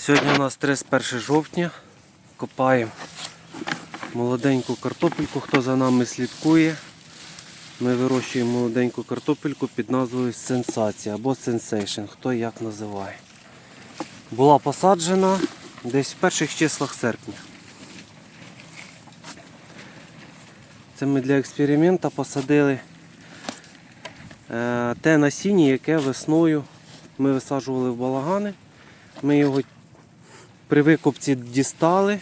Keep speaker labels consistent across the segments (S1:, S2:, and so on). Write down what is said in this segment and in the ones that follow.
S1: Сьогодні у нас 31 жовтня. Копаємо молоденьку картопельку. Хто за нами слідкує, ми вирощуємо молоденьку картопельку під назвою Сенсація або Sensation, хто як називає. Була посаджена десь в перших числах серпня. Це ми для експерименту посадили е, те насіння, яке весною ми висаджували в балагани. Ми його при викопці дістали,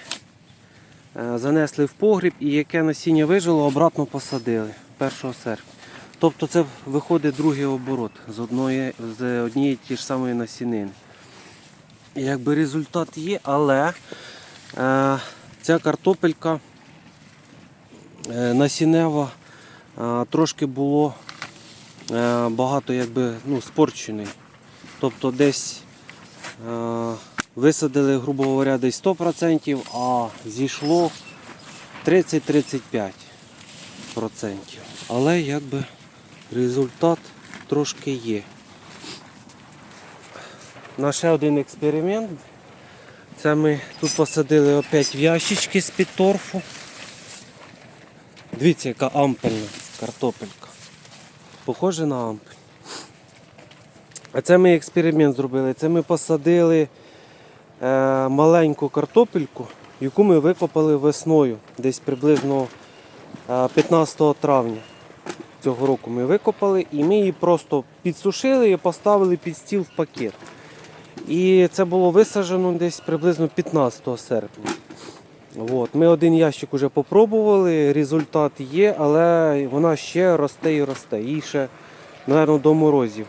S1: е, занесли в погріб і яке насіння вижило, обратно посадили 1 серпня. Тобто це виходить другий оборот з одної, з однієї ті ж самої насінини. Якби результат є, але е, ця картопелька е, насінева е, трошки було е, багато якби, ну, спорчений. Тобто десь е, висадили, грубо говоря, десь 100%, а зійшло 30-35%. Але якби результат трошки є. На ще один експеримент. Це ми тут посадили опять в ящички з-під торфу. Дивіться, яка ампельна картопелька. Похоже на ампель. А це ми експеримент зробили. Це ми посадили маленьку картопельку, яку ми викопали весною, десь приблизно е, 15 травня цього року ми викопали і ми її просто підсушили і поставили під стіл в пакет. І це було висаджено десь приблизно 15 серпня. От. Ми один ящик вже попробували, результат є, але вона ще росте і росте. Їй ще, мабуть, до морозів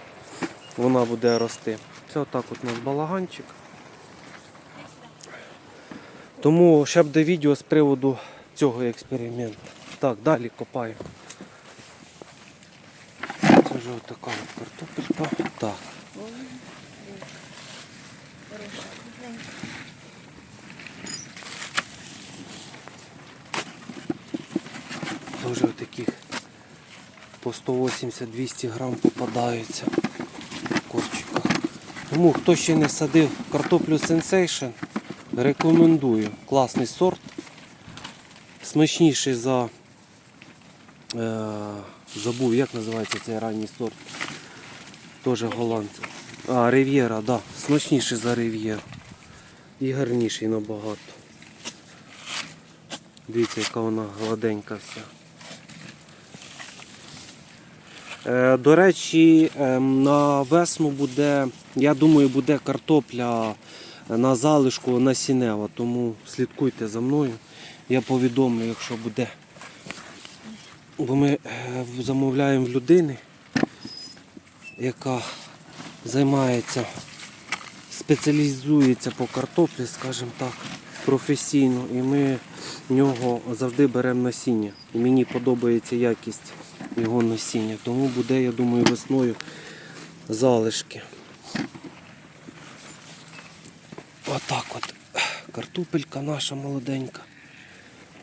S1: вона буде рости. Це отак от у нас балаганчик. Тому ще буде відео з приводу цього експерименту. Так, далі копаємо. Це вже отака от картопелька. Так. Дуже таких по 180-200 грам попадаються в корчиках. Тому хто ще не садив картоплю Sensation, рекомендую. Класний сорт. Смачніший за е, забув, як називається цей ранній сорт. Теж голландців. А, Рив'єра, да. Смачніший за Рив'єру. І гарніший набагато. Дивіться, яка вона гладенька вся. Е, До речі, ем, на весну буде, я думаю, буде картопля на залишку насінева, тому слідкуйте за мною. Я повідомлю, якщо буде. Бо ми е, замовляємо в людини, яка займається, спеціалізується по картоплі, скажімо так, професійно. І ми в нього завжди беремо насіння. І мені подобається якість його насіння. Тому буде, я думаю, весною залишки. Отак от. Картопелька наша молоденька.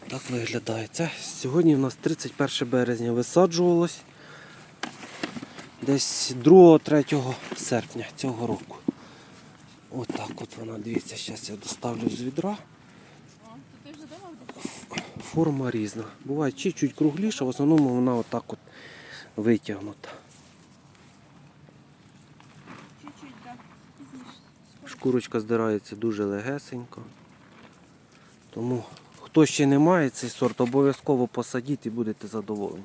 S1: Так виглядає. Це сьогодні у нас 31 березня висаджувалось. Десь 2-3 серпня цього року. Отак от вона, дивіться, зараз я доставлю з відра. Форма різна. Буває чуть-чуть кругліша, в основному вона отак от витягнута.
S2: Чуть-чуть, так. Пізніше.
S1: Шкурочка здирається дуже легесенько. Тому хто ще не має цей сорт, обов'язково посадіть і будете задоволені.